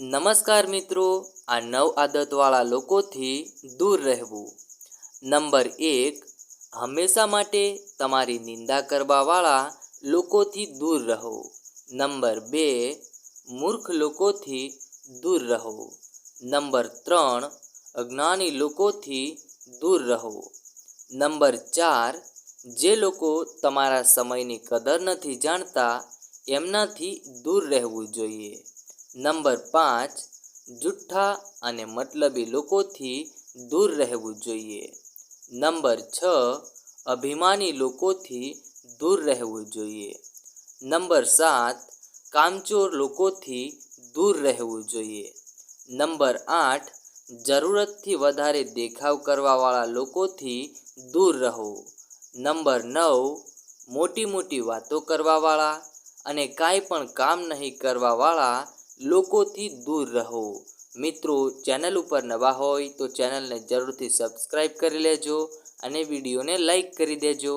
નમસ્કાર મિત્રો, આ નવ આદતવાળા લોકોથી દૂર રહેવું. નંબર એક, હંમેશા માટે તમારી નિંદા કરવાવાળા લોકોથી દૂર રહો. નંબર બે, મૂર્ખ લોકોથી દૂર રહો. નંબર ત્રણ, અજ્ઞાની લોકોથી દૂર રહો. નંબર ચાર, જે લોકો તમારા સમયની કદર નથી જાણતા, એમનાથી દૂર રહેવું જોઈએ. નંબર પાંચ, જુઠ્ઠા અને મતલબી લોકોથી દૂર રહેવું જોઈએ. નંબર છ, અભિમાની લોકોથી દૂર રહેવું જોઈએ. નંબર સાત, કામચોર લોકોથી દૂર રહેવું જોઈએ. નંબર આઠ, જરૂરતથી વધારે દેખાવ કરવાવાળા લોકોથી દૂર રહો. નંબર નવ, મોટી મોટી વાતો કરવાવાળા અને કાંઈ પણ કામ નહીં કરવાવાળા લોકોથી દૂર રહો. મિત્રો ચેનલ ઉપર નવા હોય તો ચેનલને જરૂરથી સબસ્ક્રાઈબ કરી લેજો અને વિડીયોને લાઈક કરી દેજો.